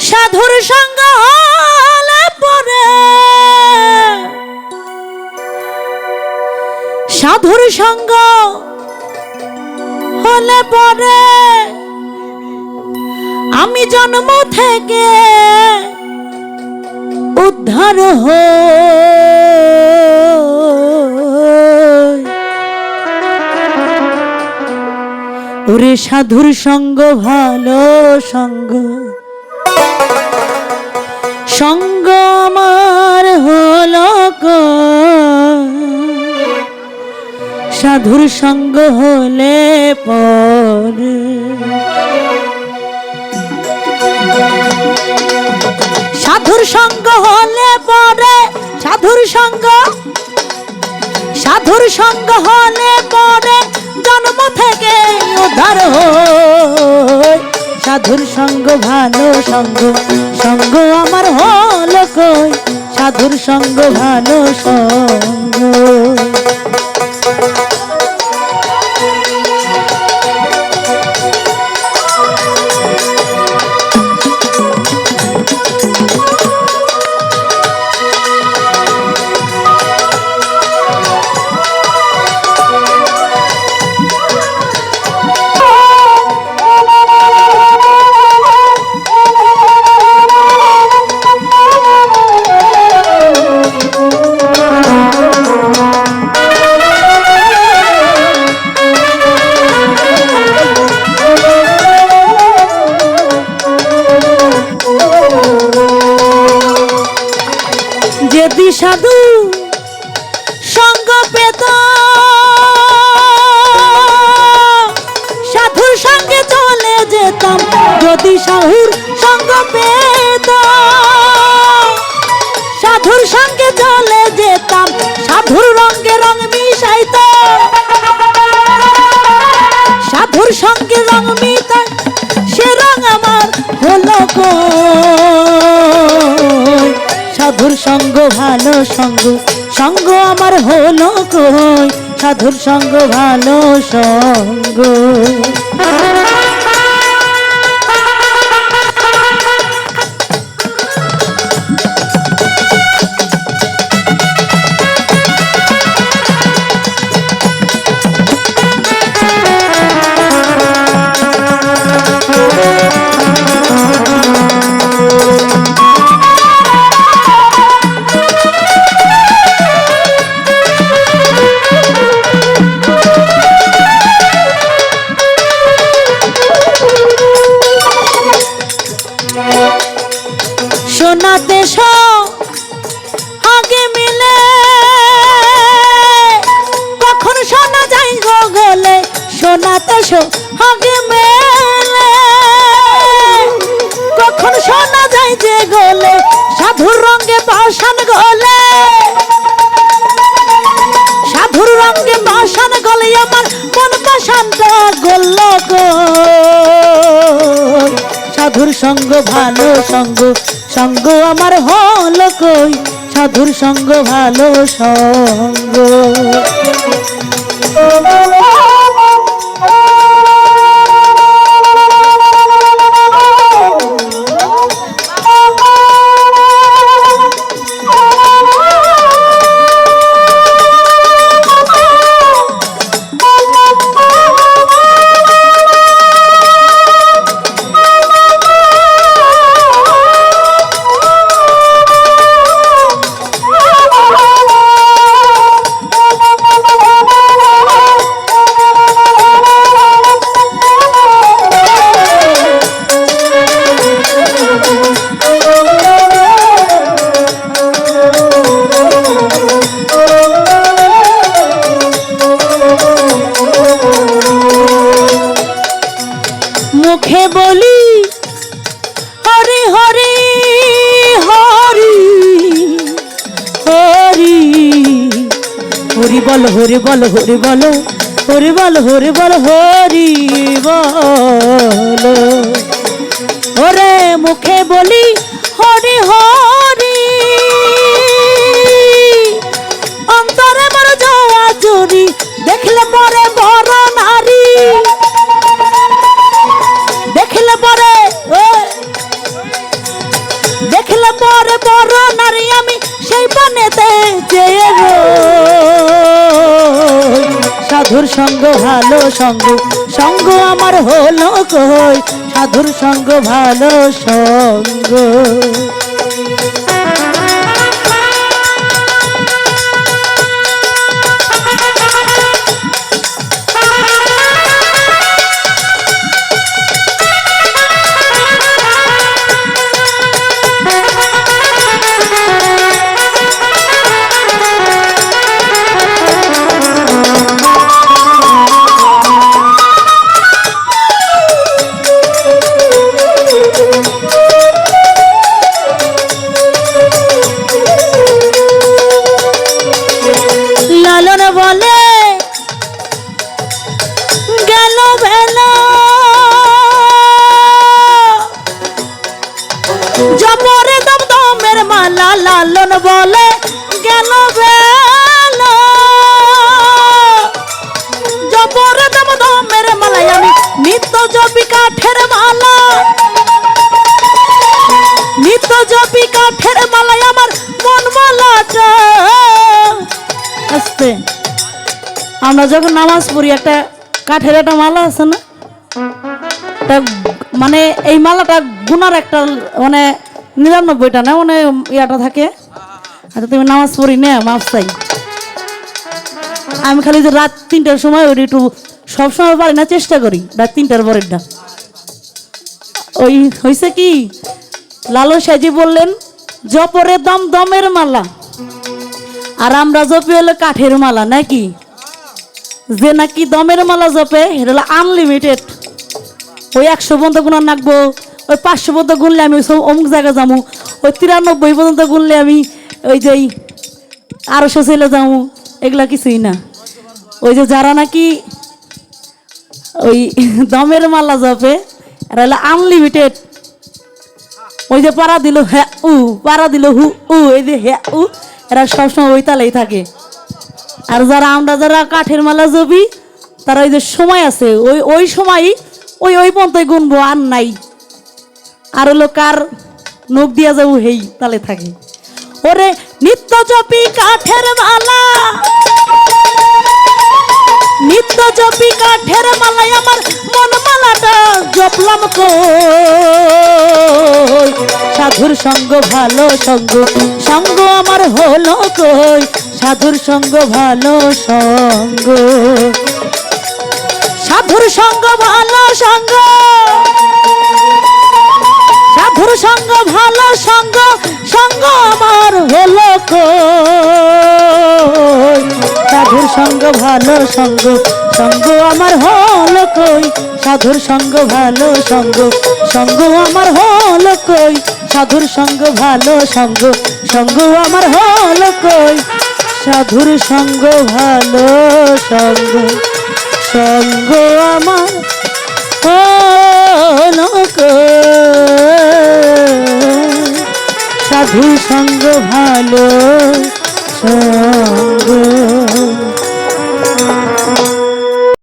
সাধুর সঙ্গ পরে। সাধুর সঙ্গ হলে পরে। আমি জন্ম থেকে উদ্ধার হই। ওরে সাধুর সঙ্গ, ভালো সঙ্গ। সঙ্গ আমার হলো সাধুর সঙ্গ হলে পরে। সাধুর সঙ্গ হলে পরে, সাধুর সঙ্গ। সাধুর সঙ্গ হলে পরে, জন্ম থেকে উদ্ধার হয় সাধুর সঙ্গ ভালো সঙ্গ। সঙ্গ আমার হলো কই? সাধুর সঙ্গ ভালো সঙ্গ। যেতাম যদি সাহুর সঙ্গ পেত সাধুর সঙ্গে চলে যেতাম, সাধুর রঙ্গে রং মিশাইত সাধুর সঙ্গে রং মিতাই সে রং আমার হলো সাধুর সঙ্গ ভালো সঙ্গ সঙ্গ আমার হলো কই? সাধুর সঙ্গ ভালো সঙ্গ। শোনাতে শো আগে মিলে কখন শোনা যায় গলে? শোনাতে শো, আগে মেলে। কখন শোনা যায় যে গলে? সাধুর রঙে পাশান গলে। সাধুর রঙে পাশান গলে, আমার মন পাশানটা গল্ল গো। সাধুর সঙ্গ ভালো সঙ্গ সঙ্গ আমার হলো কই? সাধুর সঙ্গ ভালো সঙ্গ। হরি বল হরি বল হরি বল হরি বল হরি বল হরি বল। ওরে মুখে বলি, হরি হরি সাধুর সঙ্গ ভালো সঙ্গ। সঙ্গ আমার হলো কই? সাধুর সঙ্গ ভালো সঙ্গ। বলে গেল? মালাই আমার আমরা যখন নামাজ পড়ি, একটা কাঠের একটা মালা আছে না? মানে এই মালাটা গুনার একটা মানে নিরানব্বইটা না মানে ইয়াটা থাকে? আচ্ছা তুমি নামাজ পড়ি না, মাফ চাই। আমি খালি যে রাত তিনটার সময় ওই একটু সবসময় পারি না, চেষ্টা করি, রাত তিনটার পরেরটা ওই হয়েছে কি লালু সাজি বললেন, জপরে দম দমের মালা, আর আমরা জপি হলো কাঠের মালা, নাকি? যে নাকি দমের মালা জপে এটা হলো আনলিমিটেড ওই একশো পর্যন্ত গুণা নাকবো, ওই পাঁচশো পর্যন্ত গুনলে আমি অমুক জায়গায় যাব, ওই তিরানব্বই পর্যন্ত গুনলে আমি ওই যে আড়াইশো ছেলে যাব এগুলা কিছুই না। ওই যে যারা নাকি ওই দমের মালা এরা হলো আনলিমিটেড ওই যে পাড়া দিল হ্যাঁ উ, পাড়া দিল হু উ, এই যে হ্যাঁ উ, এরা সবসময় ওই তালেই থাকে। আর যারা আমরা যারা কাঠের মালা জবি তারা ওই যে সময় আছে, ওই ওই সময় ওই ওই পর্যন্তই গুনবো আর নাই। আর হলো কার নখ দিয়া যাব হেই তালে থাকে। ওরে নিত্য জপি কাঠের মালা। নিত্য জপি কাঠের মালাই আমার মন মালাটা জপলাম কই? সাধুর সঙ্গ, ভালো সঙ্গ সঙ্গ আমার হলো কই? সাধুর সঙ্গ, ভালো সঙ্গ। সাধুর সঙ্গ, ভালো সঙ্গ। সাধুর সঙ্গ, ভালো সঙ্গ সঙ্গ আমার কই? সাধুর সঙ্গ, ভালো সঙ্গ সঙ্গ আমার হলো কই? সাধুর সঙ্গ, ভালো সঙ্গ সঙ্গ আমার হলো কই? সাধুর সঙ্গ, ভালো সঙ্গ সঙ্গ আমার হলো কই? সাধুর সঙ্গ, ভালো সঙ্গ সঙ্গ আমার সাধু সঙ্গ ভালো